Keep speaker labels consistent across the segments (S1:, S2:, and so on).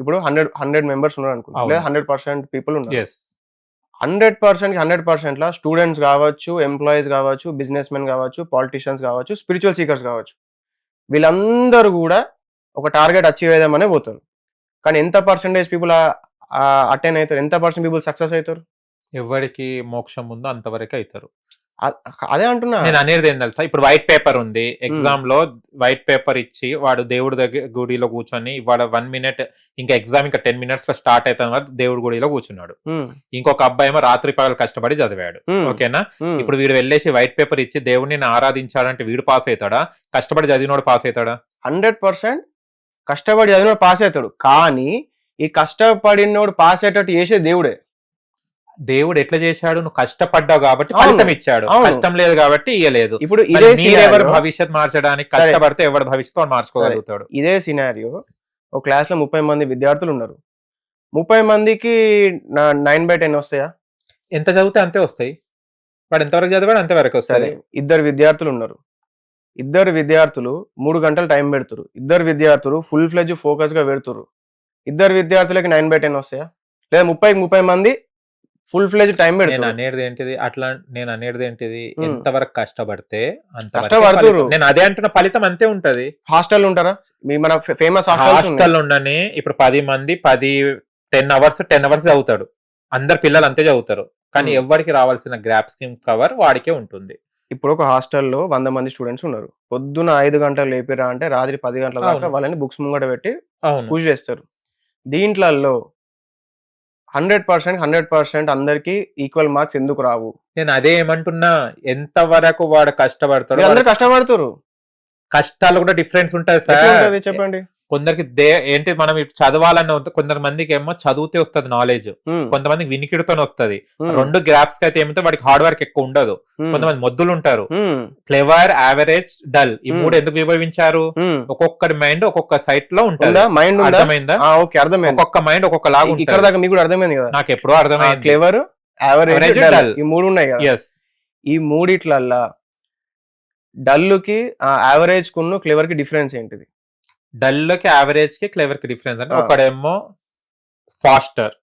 S1: ఇప్పుడు hundred hundred members ఉన్నారు అనుకో. లేదా హండ్రెడ్ పర్సెంట్ పీపుల్ ఉన్నారు. Hundred percent hundred percent law students కావచ్చు ఎంప్లాయీస్ కావచ్చు బిజినెస్ మెన్ కావచ్చు పాలిటిషియన్స్ కావచ్చు స్పిరిచువల్ సీకర్స్ కావచ్చు. వీళ్ళందరూ కూడా ఒక టార్గెట్ అచీవ్ అయ్యామనే పోతారు. కానీ ఎంత పర్సెంటేజ్ పీపుల్ అటెండ్ అవుతారు? ఎంత పర్సెంట్ పీపుల్ సక్సెస్ అవుతారు?
S2: ఎవరికి మోక్షం ఉందో అంతవరకు అవుతారు.
S1: అదే అంటున్నా.
S2: నేను అనేది ఏం తెలుసా? ఇప్పుడు వైట్ పేపర్ ఉంది. ఎగ్జామ్లో వైట్ పేపర్ ఇచ్చి వాడు దేవుడి దగ్గర గుడిలో కూర్చొని ఇవాళ వన్ మినిట్ ఇంకా ఎగ్జామ్ ఇంకా టెన్ మినిట్స్లో స్టార్ట్ అవుతాను దేవుడి గుడిలో కూర్చున్నాడు. ఇంకొక అబ్బాయి ఏమో రాత్రి పగలు కష్టపడి చదివాడు. ఓకేనా. ఇప్పుడు వీడు వెళ్ళేసి వైట్ పేపర్ ఇచ్చి దేవుడిని ఆరాధించాడంటే వీడు పాస్ అవుతాడా కష్టపడి చదివినోడు పాస్ అవుతాడా
S1: హండ్రెడ్ పర్సెంట్ కష్టపడి చదివిన పాస్ అవుతాడు కానీ ఈ కష్టపడినోడు పాస్ అయ్యేటట్టు చేసేది దేవుడే.
S2: దేవుడు ఎట్లా చేశాడు? నువ్వు కష్టపడ్డావు కాబట్టి ఫలితం ఇచ్చాడు. కష్టం లేదు కాబట్టి ఇయ్యలేదు.
S1: ఇప్పుడు ఇదే scenario-
S2: భవిష్యత్ మార్చడానికి. కష్టపడితే ఎవరు భవిష్యత్తు మార్చుకోగలుగుతాడు?
S1: ఇదే సినారియో ఒక క్లాస్లో ముప్పై మంది విద్యార్థులు ఉన్నారు. ముప్పై మందికి నైన్ బై టెన్ వస్తాయా?
S2: ఎంత చదివితే అంతే వస్తాయి. వాడు ఎంతవరకు చదివాడు అంతవరకు వస్తాయి.
S1: ఇద్దరు విద్యార్థులు ఉన్నారు. ఇద్దరు విద్యార్థులు మూడు గంటలు టైం పెడుతురు. ఇద్దరు విద్యార్థులు ఫుల్ ఫ్లెజ్ ఫోకస్గా పెడుతురు. ఇద్దరు విద్యార్థులకి నైన్ బై టెన్ వస్తాయా? లేదా ముప్పై ముప్పై మంది ఫుల్ ఫ్లెజ్ టైం
S2: నేను
S1: పెడుతురు
S2: అనేది ఏంటిది? అట్లా నేను అనేది ఏంటిది?
S1: Hmm.
S2: ఎంతవరకు కష్టపడితే అంత
S1: కష్టపడుతుర్రు.
S2: నేను అదే అంటున్న ఫలితం అంతే ఉంటది.
S1: హాస్టల్ ఉంటారా? మీ మన ఫేమస్ హాస్టల్
S2: హాస్టల్ ఉండని ఇప్పుడు పది మంది పది టెన్ అవర్స్ టెన్ అవర్స్ చదువుతాడు. అందరు పిల్లలు అంతే చదువుతారు. కానీ
S1: Hmm.
S2: ఎవరికి రావాల్సిన గ్రాప్ స్కీమ్ కవర్ వాడికే ఉంటుంది.
S1: ఇప్పుడు ఒక హాస్టల్లో వంద మంది స్టూడెంట్స్ ఉన్నారు. పొద్దున ఐదు గంటలు లేపిరా అంటే రాత్రి పది గంటల దాకా
S2: అవును.
S1: వాళ్ళని బుక్స్ ముంగట పెట్టి
S2: అవును.
S1: పూజ చేస్తారు. దీంట్లలో హండ్రెడ్ పర్సెంట్ హండ్రెడ్ పర్సెంట్ అందరికి ఈక్వల్ మార్క్స్ ఎందుకు రావు?
S2: నేను అదే ఏమంటున్నా ఎంత వరకు వాడు కష్టపడతాడు
S1: అందరు కష్టపడుతురు
S2: కష్టాలు కూడా డిఫరెన్స్ ఉంటుంది సార్.
S1: చెప్పండి?
S2: కొందరికి దే ఏంటి మనం చదవాలని మందికి ఏమో చదివితే వస్తుంది నాలెడ్జ్ కొంతమందికి వినికిడితోనే వస్తది. రెండు గ్రాప్స్కి అయితే ఏమిటో వాడికి హార్డ్ వర్క్ ఎక్కువ ఉండదు. కొంతమంది మొద్దులు ఉంటారు క్లెవర్ యావరేజ్ డల్ ఈ. మూడు ఎందుకు విభజించారు
S1: ఉమ్.
S2: ఒక్కొక్కటి మైండ్ ఒక్కొక్క సైట్లో ఉంటుంది
S1: మైండ్
S2: అర్థమైందా?
S1: ఓకే అర్థమైంది.
S2: ఒక్కొక్క మైండ్ ఒక్కొక్క లాగా
S1: ఇక్కడ
S2: ఉంటుంది.
S1: దాకా మీకు అర్థమైంది కదా?
S2: నాకు ఎప్పుడో అర్థమైంది.
S1: Clever average. డల్ ఈ మూడు ఉన్నాయి కదా?
S2: ఎస్
S1: ఈ మూడిట్లల్లా డల్లుకి యావరేజ్ కున్ను క్లేవర్కి డిఫరెన్స్ ఏంటిది?
S2: డల్కి యావరేజ్కి క్లెవర్కి డిఫరెన్స్ అంటే. ఒకడేమో faster.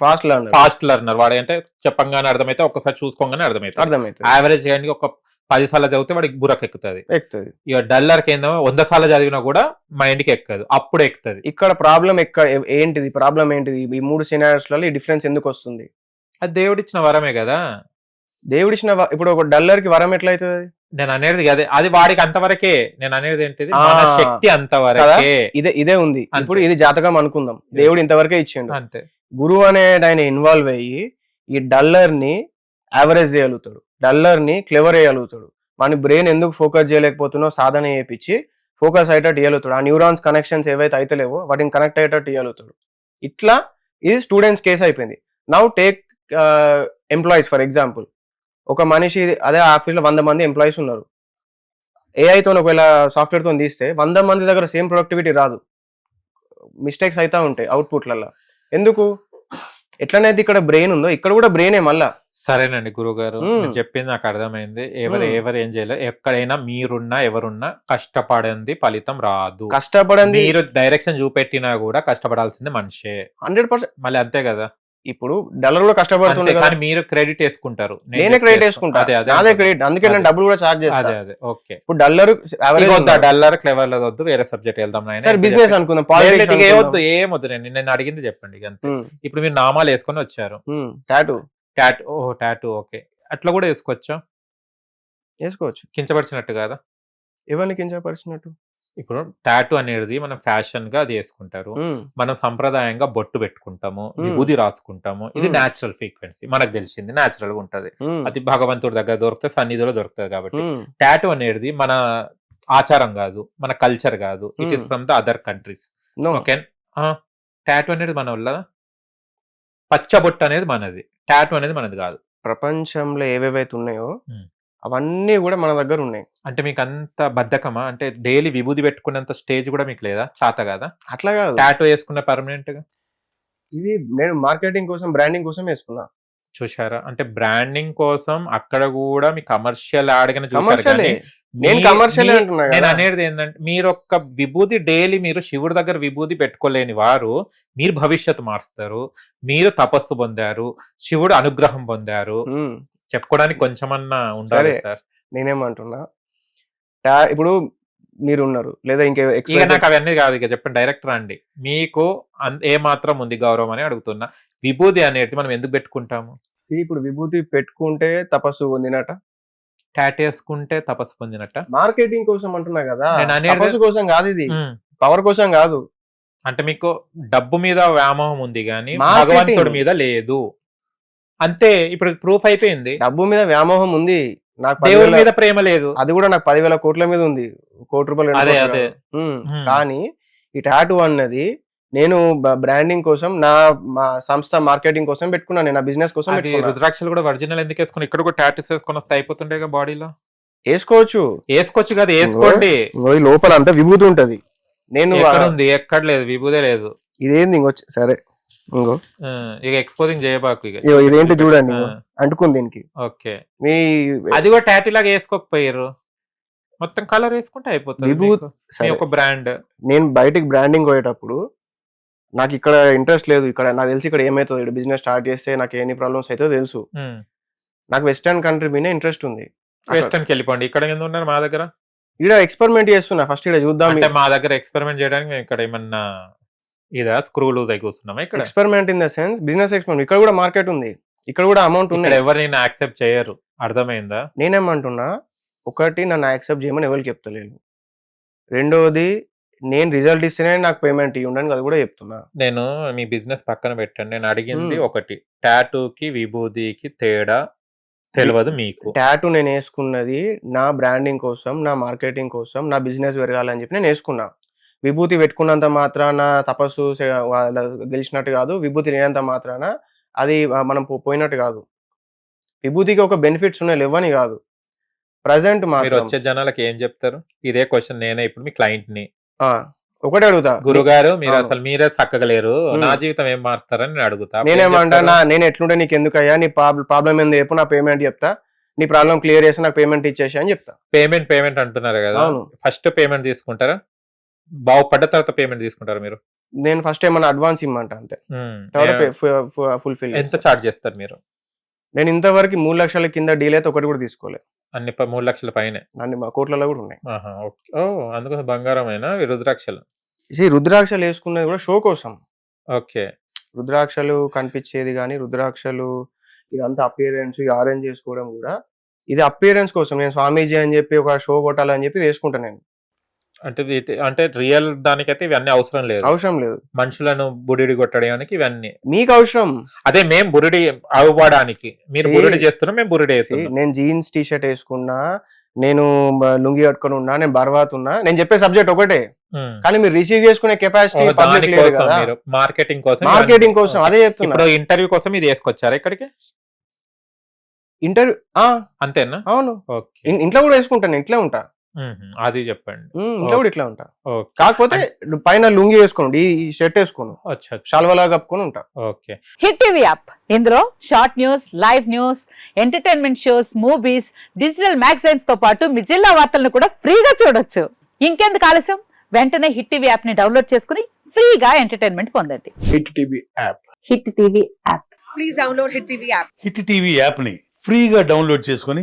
S1: Fast learner.
S2: Fast learner. వాడు అంటే చెప్పంగానే అర్థమైతే ఒక్కసారి చూసుకోగానే అర్థమైతే
S1: అర్థమైతుంది.
S2: యావరేజ్ కానీ ఒక పది సార్లు చదివితే వాడికి బుర్రకు ఎక్కుతుంది.
S1: ఎక్కుతుంది
S2: ఇక డల్లర్కి ఏందో వంద సార్లు చదివినా కూడా మైండ్కి ఎక్కదు. అప్పుడు ఎక్కుతుంది.
S1: ఇక్కడ ప్రాబ్లం ఎక్కడ ఏంటిది? ప్రాబ్లం ఏంటిది? ఈ మూడు సినారియోస్లలో ఈ డిఫరెన్స్ ఎందుకు వస్తుంది
S2: అది దేవుడిచ్చిన వరమే కదా.
S1: దేవుడిచ్చిన వ- ఇప్పుడు ఒక డల్లర్కి వరం ఎట్లయితుంది?
S2: నేను అనేది అదే అది వాడికి అంతవరకే నేను అనేది ఏంటిది. మన శక్తి అంతవరకే.
S1: ఇదే ఇదే ఉంది. ఇప్పుడు ఇది జాతకం అనుకుందాం. దేవుడు ఇంతవరకే ఇచ్చిండు.
S2: అంతే.
S1: గురువు అనే ఆయన ఇన్వాల్వ్ అయ్యి ఈ డల్లర్ని యావరేజ్ చేయగలుగుతాడు. డల్లర్ని క్లెవర్ చేయగలుగుతాడు. మన బ్రెయిన్ ఎందుకు ఫోకస్ చేయలేకపోతున్నో సాధన చేయించి ఫోకస్ అయ్యేటట్టు ఇవ్వగలుగుతాడు ఆ న్యూరాన్స్ కనెక్షన్స్ ఏవైతే అయితలేవో వాటిని కనెక్ట్ అయ్యేటట్టు ఇవ్వగలుగుతాడు ఇట్లా ఇది స్టూడెంట్స్ కేసు అయిపోయింది. Now take employees for example ఒక మనిషి అదే ఆఫీస్లో వంద మంది ఎంప్లాయీస్ ఉన్నారు. ఏఐతో ఒకవేళ సాఫ్ట్వేర్తో తీస్తే వంద మంది దగ్గర సేమ్ ప్రొడక్టివిటీ రాదు. మిస్టేక్స్ అవుతా ఉంటాయి అవుట్పుట్లలో ఎందుకు? ఎట్లనైతే ఇక్కడ బ్రెయిన్ ఉందో ఇక్కడ కూడా బ్రెయినే మళ్ళా.
S2: సరేనండి గురువు గారు చెప్పింది నాకు అర్థమైంది. ఎవరు. ఎవరు ఏం చేయలేదు ఎక్కడైనా మీరున్నా ఎవరున్నా కష్టపడింది ఫలితం రాదు.
S1: కష్టపడింది
S2: మీరు డైరెక్షన్ చూపెట్టినా కూడా కష్టపడాల్సింది మనిషే.
S1: హండ్రెడ్ పర్సెంట్
S2: మళ్ళీ అంతే కదా.
S1: ఇప్పుడు డల్లర్ కూడా కష్టపడుతుంది
S2: కానీ మీరు క్రెడిట్ వేసుకుంటారు. నేను
S1: క్రెడిట్
S2: వేసుకో-
S1: వేసుకుంటా.
S2: అదే
S1: నాదే క్రెడిట్. అందుకే నేను. డబ్బులు కూడా చార్జ్
S2: అదే
S1: చేస్తా.
S2: అదే ఓకే.
S1: ఇప్పుడు డల్లర్
S2: వద్దా డల్లర్ క్లెవర్ వద్దు వేరే సబ్జెక్ట్ వెళ్దాం.
S1: సరే బిజినెస్. అనుకుందాం.
S2: లేదు, ఏమొద్దు ఏమొద్దు నేను నేను అడిగింది చెప్పండి అంతే. ఇప్పుడు మీరు నామాలు వేసుకొని వచ్చారు.
S1: టాటూ
S2: టాటూ ఓ టాటూ ఓకే. అట్లా కూడా వేసుకోవచ్చా?
S1: వేసుకోవచ్చు.
S2: కించపరిచినట్టు కాదా?
S1: ఎవరిని కించపరిచినట్టు?
S2: ఇప్పుడు టాటూ అనేది మనం ఫ్యాషన్గా అది వేసుకుంటారు. మనం సంప్రదాయంగా బొట్టు పెట్టుకుంటాము. విభూది రాసుకుంటాము. ఇది. న్యాచురల్ ఫ్రీక్వెన్సీ మనకు తెలిసింది న్యాచురల్గా ఉంటది. అది భగవంతుడి దగ్గర దొరుకుతుంది సన్నిధిలో దొరుకుతుంది కాబట్టి. టాటూ అనేది మన ఆచారం కాదు మన కల్చర్ కాదు. It is. From the other countries. Okay tattoo అనేది మన వల్ల పచ్చబొట్టు అనేది మనది. టాటూ అనేది మనది కాదు.
S1: ప్రపంచంలో ఏవేవైతే ఉన్నాయో. అవన్నీ కూడా మన దగ్గర ఉన్నాయి.
S2: అంటే మీకు అంత బద్ధకమా? అంటే డైలీ విభూది పెట్టుకునేంత స్టేజ్ కూడా మీకు లేదా? చాత కదా?
S1: అట్లా కాదు.
S2: టాటూ వేసుకున్న పర్మనెంట్గా
S1: ఇది నేను మార్కెటింగ్ కోసం బ్రాండింగ్ కోసం వేసుకున్నా.
S2: చూశారా? అంటే బ్రాండింగ్ కోసం అక్కడ కూడా మీ కమర్షియల్ ఆడగానే చూసారు
S1: నేను కమర్షియల్
S2: నేను అనేది ఏంటంటే మీరు ఒక్క విభూతి డైలీ మీరు శివుడి దగ్గర విభూతి పెట్టుకోలేని వారు మీరు భవిష్యత్తు మారుస్తారు. మీరు తపస్సు పొందారు. శివుడు అనుగ్రహం పొందారు. చెప్పుకోవడానికి కొంచెమన్నా ఉండాలి
S1: సరే.
S2: సార్.
S1: నేనేమంటున్నా టా- ఇప్పుడు మీరు ఉన్నారు లేదా ఇంకే
S2: ఇక
S1: express-
S2: నాకు అవన్నీ కాదు ఇక చెప్పండి డైరెక్టర్ అండి మీకు అన్- ఏ మాత్రం ఉంది గౌరవం అని అడుగుతున్నా. విభూతి అనేది మనం ఎందుకు పెట్టుకుంటాము?
S1: See, ఇప్పుడు విభూతి పెట్టుకుంటే తపస్సు పొందినట
S2: టాట్ వేసుకుంటే తపస్సు పొందినట్ట?
S1: మార్కెటింగ్ కోసం అంటున్నా కదా.
S2: నేను అనేది-
S1: తపస్సు కోసం కాదు ఇది.
S2: ఉమ్.
S1: పవర్ కోసం కాదు.
S2: అంటే మీకు డబ్బు మీద వ్యామోహం ఉంది కానీ
S1: Marketing.
S2: భగవంతుడి మీద లేదు. అంతే ఇప్పుడు ప్రూఫ్ అయిపోయింది.
S1: డబ్బు మీద వ్యామోహం ఉంది నాకు
S2: దేవుడి మీద ప్రేమ లేదు.
S1: అది కూడా నాకు పదివేల కోట్ల మీద ఉంది కోటి రూపాయలు
S2: అదే, అదే.
S1: కానీ ఈ టాటూ అన్నది నేను బ్రాండింగ్ కోసం నా మా సంస్థ మార్కెటింగ్ కోసం పెట్టుకున్నాను నేను నా బిజినెస్ కోసం
S2: రుద్రాక్షలు కూడా ఒరిజినల్ ఎందుకు వేసుకుని ఇక్కడ కూడా టాటూస్ వేసుకొని వస్తే అయిపోతుండే బాడీలో
S1: వేసుకోవచ్చు.
S2: వేసుకోవచ్చు కదా వేసుకోండి.
S1: లోపల అంతా విభూతి ఉంటది. నేను
S2: ఎక్కడ ఉంది? ఎక్కడ లేదు విభూదే లేదు.
S1: ఇదేంది ఇంకో సరే. ఇంకో.
S2: ఇక ఎక్స్పోజింగ్ చేయబాకు ఇక.
S1: ఇదేంటి చూడండి. అంటుకుంది దీనికి.
S2: ఓకే.
S1: మీ
S2: అది కూడా టాటూ లాగా వేసుకోకపోయారు మొత్తం కలర్ వేసుకుంటే అయిపోతుంది ఒక బ్రాండ్
S1: నేను బయటికి బ్రాండింగ్ పోయేటప్పుడు నాకు ఇక్కడ ఇంట్రెస్ట్ లేదు. ఇక్కడ నాకు తెలిసి ఇక్కడ ఏమవుతుంది బిజినెస్ స్టార్ట్ చేస్తే నాకు ఎన్ని ప్రాబ్లమ్స్ అవుతుందో తెలుసు. నాకు వెస్టర్న్ కంట్రీ మీద ఇంట్రెస్ట్ ఉంది.
S2: వెస్టర్న్కి వెళ్ళిపోండి. ఇక్కడ ఎందుకు ఉన్నారు మా దగ్గర?
S1: ఇక్కడ ఎక్స్పెరిమెంట్ చేస్తున్నా. ఫస్ట్ ఇక్కడ చూద్దాం
S2: మా దగ్గర ఎక్స్పెరిమెంట్ చేయడానికి మేము ఇక్కడ ఏమన్నా ఇదా స్క్రూ లూజ్ అయి కూర్చున్నామా ఇక్కడ?
S1: Experiment in the sense business experiment ఇక్కడ కూడా మార్కెట్ ఉంది. ఇక్కడ కూడా అమౌంట్ ఉన్నాయి.
S2: ఎవరు నేను యాక్సెప్ట్ చేయరు. అర్థమైందా?
S1: నేనేమంటున్నా ఒకటి నన్ను యాక్సెప్ట్ చేయమని ఎవరికి చెప్తలేను. రెండోది నేను రిజల్ట్ ఇస్తేనే నాకు పేమెంట్ ఇవ్వండి అది కూడా చెప్తున్నా.
S2: నేను మీ బిజినెస్ పక్కన పెట్టండి. నేను అడిగింది
S1: Hmm.
S2: ఒకటి. టాటూకి విభూతికి తేడా తెలియదు మీకు.
S1: టాటూ నేను వేసుకున్నది నా బ్రాండింగ్ కోసం నా మార్కెటింగ్ కోసం నా బిజినెస్ పెరగాలని చెప్పి నేను వేసుకున్నా. విభూతి పెట్టుకున్నంత మాత్రాన తపస్సు గెలిచినట్టు కాదు విభూతి లేనంత మాత్రాన అది మనం పోయినట్టు కాదు. విభూతికి ఒక బెనిఫిట్స్ ఉన్నాయి లేవని కాదు. ప్రజెంట్
S2: మీరు వచ్చే జనాలకి ఏం చెప్తారు? ఇదే క్వశ్చన్ నేనే ఇప్పుడు మీ
S1: క్లయింట్ని ఒకటే అడుగుతా.
S2: గురుగారు మీరు. అసలు మీరే చక్కగా లేరు.
S1: Hmm.
S2: నా జీవితం ఏం మారుస్తారని నేను అడుగుతా.
S1: నేనేమంటా? నా నేను ఎట్లుంటే నీకు ఎందుకు అయ్యా నీ ప్రాబ్లం ఏంది చెప్పు నా పేమెంట్ చెప్తా. నీ ప్రాబ్లం క్లియర్ చేసి నాకు పేమెంట్ ఇచ్చేసి అని చెప్తా.
S2: పేమెంట్ పేమెంట్ అంటున్నారు కదా. ఫస్ట్ పేమెంట్ తీసుకుంటారా? బాగుపడ్డ తర్వాత పేమెంట్ తీసుకుంటారా మీరు?
S1: నేను ఫస్ట్ ఏమన్నా అడ్వాన్స్ ఇమ్మంట అంతే.
S2: Hmm.
S1: తర్వాత ఫుల్ఫిల్
S2: ఎంత చార్జ్ చేస్తారు మీరు?
S1: నేను ఇంతవరకు మూడు లక్షల కింద డీల్ అయితే ఒకటి కూడా తీసుకోలే.
S2: అన్ని మూడు లక్షల పైన?
S1: అన్ని మా కోట్లలో కూడా ఉన్నాయి.
S2: ఓ అందుకోసం బంగారమైన? రుద్రాక్షలు?
S1: ఈ రుద్రాక్షలు వేసుకున్నది కూడా షో కోసం.
S2: ఓకే.
S1: రుద్రాక్షలు కనిపించేది కానీ రుద్రాక్షలు ఇదంతా అపియరెన్స్ ఆరెంజ్ చేసుకోవడం కూడా ఇది అపియరెన్స్ కోసం. నేను స్వామీజీ అని చెప్పి ఒక షో కొట్టాలని చెప్పి వేసుకుంటాను నేను.
S2: అంటే అంటే రియల్ దానికైతే ఇవన్నీ అవసరం లేదు.
S1: అవసరం లేదు.
S2: మనుషులను బుడిడి కొట్టడానికి ఇవన్నీ.
S1: మీకు అవసరం.
S2: అదే మేము బురిడి అవ్వడానికి. మీరు బురిడి చేస్తున్నాం మేము బురిడి
S1: నేను జీన్స్ టీ షర్ట్ వేసుకున్నా నేను లుంగి కట్టుకొని ఉన్నా నేను బర్వాత్ ఉన్నా నేను చెప్పే సబ్జెక్ట్ ఒకటే. కానీ మీరు రిసీవ్ చేసుకునే కెపాసిటీ
S2: మార్కెటింగ్ కోసం
S1: మార్కెటింగ్. కోసం అదే చెప్తున్నా.
S2: ఇప్పుడు ఇంటర్వ్యూ కోసం ఇది వేసుకొచ్చారా ఇక్కడికి?
S1: ఇంటర్వ్యూ
S2: అంతేనా?
S1: అవును. ఇంట్లో కూడా వేసుకుంటాను ఇట్లా ఉంటా.
S2: అది చెప్పండి.
S1: ఇంట్లో కూడా ఇట్లా ఉంటా. కాకపోతే పైన లుంగి వేసుకోండి ఈ షర్ట్ వేసుకోను. షాల్వలా కప్పుకొని ఉంటా.
S2: ఓకే.
S3: Hit TV app. ఇందులో short news live news entertainment shows movies digital మ్యాగజైన్స్తో పాటు మీ జిల్లా వార్తలను కూడా ఫ్రీగా చూడొచ్చు. ఇంకెందుకు ఆలస్యం? వెంటనే హిట్ టీవీ యాప్ని డౌన్లోడ్ చేసుకుని ఫ్రీగా ఎంటర్టైన్మెంట్ పొందండి.
S4: Hit TV app.
S3: Hit TV app.
S5: Please download Hit TV app.
S4: Hit TV యాప్ని ఫ్రీగా డౌన్లోడ్ చేసుకొని